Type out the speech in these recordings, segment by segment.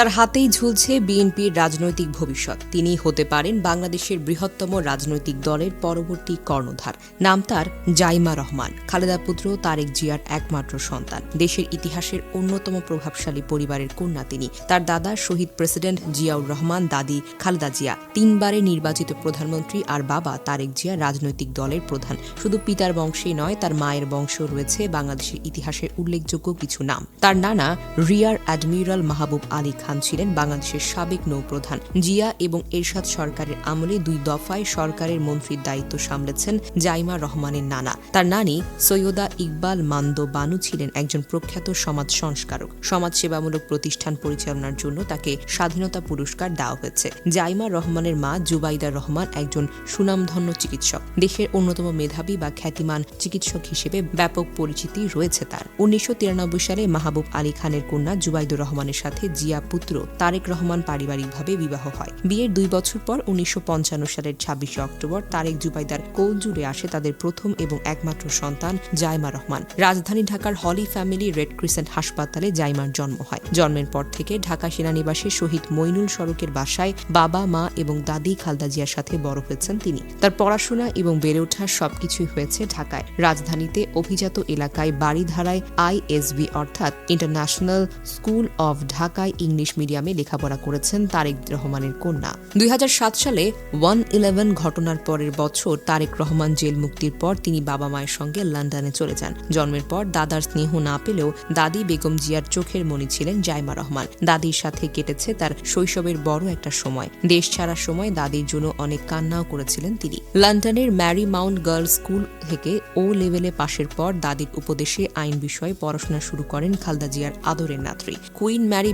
তার হাতেই ঝুলছে বিএনপির রাজনৈতিক ভবিষ্যৎ। তিনি হতে পারেন বাংলাদেশের বৃহত্তম রাজনৈতিক দলের পরবর্তী কর্ণধার। নাম তার জাইমা রহমান। খালেদা পুত্র তারেক জিয়ার একমাত্র সন্তান। দেশের ইতিহাসের অন্যতম প্রভাবশালী পরিবারের কন্যা তিনি। তার দাদা শহীদ প্রেসিডেন্ট জিয়াউর রহমান, দাদি খালেদা জিয়া। তিনবারে নির্বাচিত প্রধানমন্ত্রী আর বাবা তারেক জিয়া রাজনৈতিক দলের প্রধান। শুধু পিতার বংশেই নয়, তার মায়ের বংশ রয়েছে বাংলাদেশের ইতিহাসের উল্লেখযোগ্য কিছু নাম। তার নানা রিয়ার অ্যাডমিরাল মাহবুব আলী খান ছিলেন বাংলাদেশের সাবেক নৌপ্রধান। জিয়া এবং এরশাদ সরকারের আমলে দুই দফায় সরকারের মন্ত্রীর দায়িত্ব সামলেছেন জাইমা রহমানের নানা। তার নানি সৈয়দা ইকবাল মান্দ বানু ছিলেন একজন প্রখ্যাত সমাজ সংস্কারক। সমাজসেবামূলক প্রতিষ্ঠান পরিচালনার জন্য তাকে স্বাধীনতা পুরস্কার দেওয়া হয়েছে। জাইমা রহমানের মা জুবাইদা রহমান একজন সুনামধন্য চিকিৎসক। দেশের অন্যতম মেধাবী বা খ্যাতিমান চিকিৎসক হিসেবে ব্যাপক পরিচিতি রয়েছে তার। উনিশশো তিরানব্বই সালে মাহবুব আলী খানের কন্যা জুবাইদুর রহমানের সাথে জিয়া পুত্র তারেক রহমান পারিবারিকভাবে বিবাহ হয়। বিয়ের দুই বছর পর উনিশশো পঞ্চান্ন সালের ছাব্বিশে অক্টোবর তারেক জুবাইদার কোল জুড়ে আসে তাদের প্রথম এবং একমাত্র সন্তান জাইমা রহমান। রাজধানী ঢাকার হলি ফ্যামিলি রেড ক্রিসেন্ট হাসপাতালে জাইমার জন্ম হয়। জন্মের পর থেকে ঢাকা সেনানিবাসে শহীদ মইনুল সড়কের বাসায় বাবা, মা এবং দাদি খালদা জিয়ার সাথে বড় হয়েছেন তিনি। তার পড়াশোনা এবং বেড়ে ওঠা সবকিছুই হয়েছে ঢাকায়। রাজধানীতে অভিজাত এলাকায় বাড়িধারায় আইএসবি অর্থাৎ ইন্টারন্যাশনাল স্কুল অব ঢাকায় ইংলিশ মিডিয়ামে লেখাপড়া করেছেন তারেক রহমানের কন্যা। দুই হাজার সাত সালে ওয়ান ইলেভেন ঘটনার পরের বছর তারেক রহমান জেল মুক্তির পর তিনি বাবা মায়ের সঙ্গে লন্ডনে চলে যান। জন্মের পর দাদার স্নেহ না পেলেও দাদি বেগম জিয়ার চোখের মণি ছিলেন জাইমা রহমান। দাদির সাথে কেটেছে তার শৈশবের বড় একটা সময়। দেশ ছাড়ার সময় দাদির জন্য অনেক কান্নাও করেছিলেন তিনি। লন্ডনের ম্যারি মাউন্ট গার্লস স্কুল থেকে ও লেভেলে পাশের পর দাদির উপদেশে আইন বিষয়ে পড়াশোনা শুরু করেন খালদা জিয়ার আদরের নাত্রী কুইন ম্যারি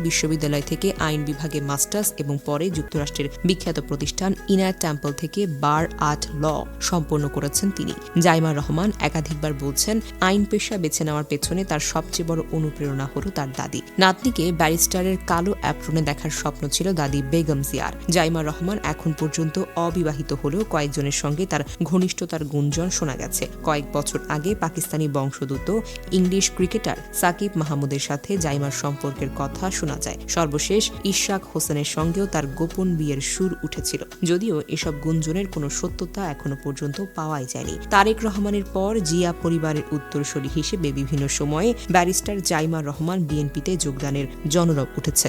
বিশ্ববিদ্যালয় থেকে আইন বিভাগে মাস্টার্স এবং পরে যুক্তরাষ্ট্রের বিখ্যাত প্রতিষ্ঠান ইনার টেম্পল থেকে বার আর্ট ল সম্পন্ন করেছেন তিনি। জাইমা রহমান একাধিকবার বলছেন, আইন পেশা বেছে নেওয়ার পেছনে তার সবচেয়ে বড় অনুপ্রেরণা হলো তার দাদি। নাতনিকে ব্যারিস্টারের কালো অ্যাপ্রনে দেখার স্বপ্ন ছিল দাদি বেগম জিয়ার। জাইমা রহমান এখন পর্যন্ত অবিবাহিত হলেও কয়েকজনের সঙ্গে তার ঘনিষ্ঠতার গুঞ্জন শোনা গেছে। কয়েক বছর আগে পাকিস্তানি বংশোদ্ভূত ইংলিশ ক্রিকেটার সাকিব মাহমুদের সাথে জাইমার সম্পর্কের কথা শোনা যায়। সর্বশেষ ইশাক হোসেনের সঙ্গেও তার গোপন বিয়ের সুর উঠেছিল। যদিও এসব গুঞ্জনের কোনো সত্যতা এখনও পর্যন্ত পাওয়াই যায়নি। তারেক রহমানের পর জিয়া পরিবারের উত্তরসূরি হিসেবে বিভিন্ন সময়ে ব্যারিস্টার জাইমা রহমান বিএনপিতে যোগদানের জনরব উঠেছে।